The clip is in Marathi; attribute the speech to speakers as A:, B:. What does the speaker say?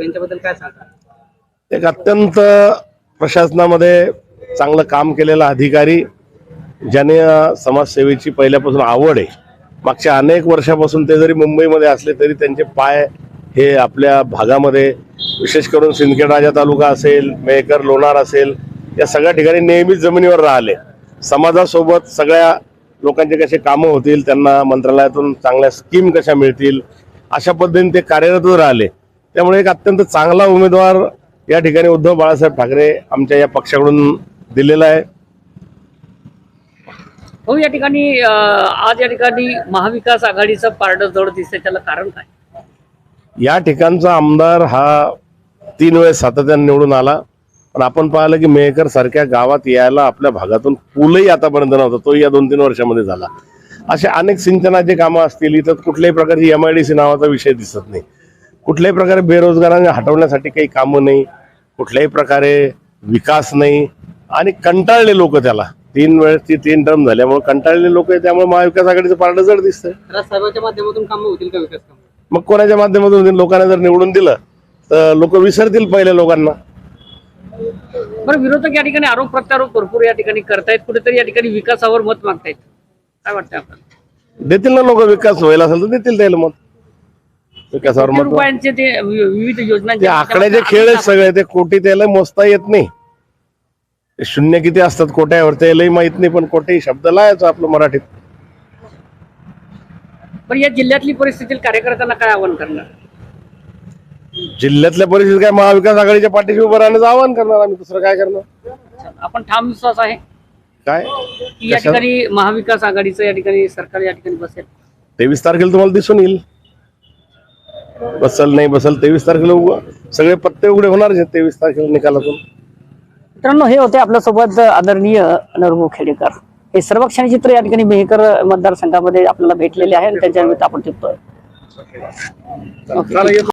A: यांच्याबद्दल काय सांगता?
B: एक अत्यंत प्रशासनामध्ये चांगलं काम केलेला अधिकारी ज्याने समाजसेवेची पहिल्यापासून आवड आहे. मागच्या अनेक वर्षापासून ते जरी मुंबईमध्ये असले तरी त्यांचे पाय हे आपल्या भागामध्ये विशेष करून सिंदखेड राजा तालुका असेल मेहकर लोणार असेल या सगळ्या ठिकाणी नेहमीच जमिनीवर राहिले. समाजासोबत सगळ्या लोकांचे कसे कामं होतील त्यांना मंत्रालयातून चांगल्या स्कीम कशा मिळतील अशा पद्धतीने ते कार्यरतच राहिले. त्यामुळे एक अत्यंत चांगला उमेदवार या ठिकाणी उद्धव बाळासाहेब ठाकरे आमच्या या पक्षाकडून दिलेला आहे.
C: हो या ठिकाणी आज या ठिकाणी महाविकास आघाडीचं पारड जड दिसतंय. त्याला कारण काय?
B: या ठिकाणचा आमदार हा तीन वेळेस सातत्याने निवडून आला. पण आपण पाहिलं की मेहकर सारख्या गावात यायला आपल्या भागातून पूलही आतापर्यंत नव्हता. तोही या दोन तीन वर्षामध्ये झाला. असे अनेक सिंचनाचे कामं असतील इथं कुठल्याही प्रकारची एम आय डी सी नावाचा विषय दिसत नाही. कुठल्याही प्रकारे बेरोजगारांना हटवण्यासाठी काही कामं नाही कुठल्याही प्रकारे विकास नाही आणि कंटाळले लोक त्याला. तीन वेळेस ती तीन टर्म झाल्यामुळे कंटाळले लोक त्यामुळे महाविकास आघाडीचं पारडं जड दिसतंय.
A: साहेबांच्या माध्यमातून कामं होतील का विकास काम?
B: मग कोणाच्या माध्यमातून लोकांना जर निवडून दिलं तर लोक विसरतील पहिल्या लोकांना.
C: बरं विरोधक या ठिकाणी आरोप प्रत्यारोप भरपूर या ठिकाणी करतायत कुठेतरी या ठिकाणी विकासावर मत मागतायत. काय वाटतं आपल्याला?
B: देतील ना लोक विकास व्हायला असेल तर देतील त्याला मत. विकासावर
C: कोटी
B: मत
C: रुपयांचे ते वि- विविध
B: ते
C: योजनांचे
B: आकड्याचे खेळ आहेत सगळे ते कोटी त्याला मोजता येत नाही. ते शून्य किती असतात कोट्यावर त्यालाही माहीत नाही पण कोटी शब्द लावायचा आपलं मराठीत.
C: पण या जिल्ह्यातली परिस्थिती कार्यकर्त्यांना काय आव्हान करणार?
B: जिल्ह्यातल्या परिस्थितीत काय महाविकास आघाडीच्या पाठीशी उभं राहण्याचं आवाहन करणार आम्ही दुसरं काय करणार?
C: आपण ठाम विश्वास आहे
B: काय?
C: की या? ठिकाणी महाविकास आघाडीचं या ठिकाणी सरकार या ठिकाणी बसेल.
B: तेवीस तारखेला तुम्हाला दिसून येईल. बसल नाही बसल तेवीस तारखेला उभं- सगळे पत्ते उघडे होणार आहेत तेवीस तारखेला निकालातून.
C: मित्रांनो हे होते आपल्यासोबत आदरणीय नरहू खेडेकर. हे सर्व क्षणी चित्र या ठिकाणी मेहकर मतदारसंघामध्ये आपल्याला भेटलेले आहे आणि त्यांच्या निमित्त आपण टिपतोय.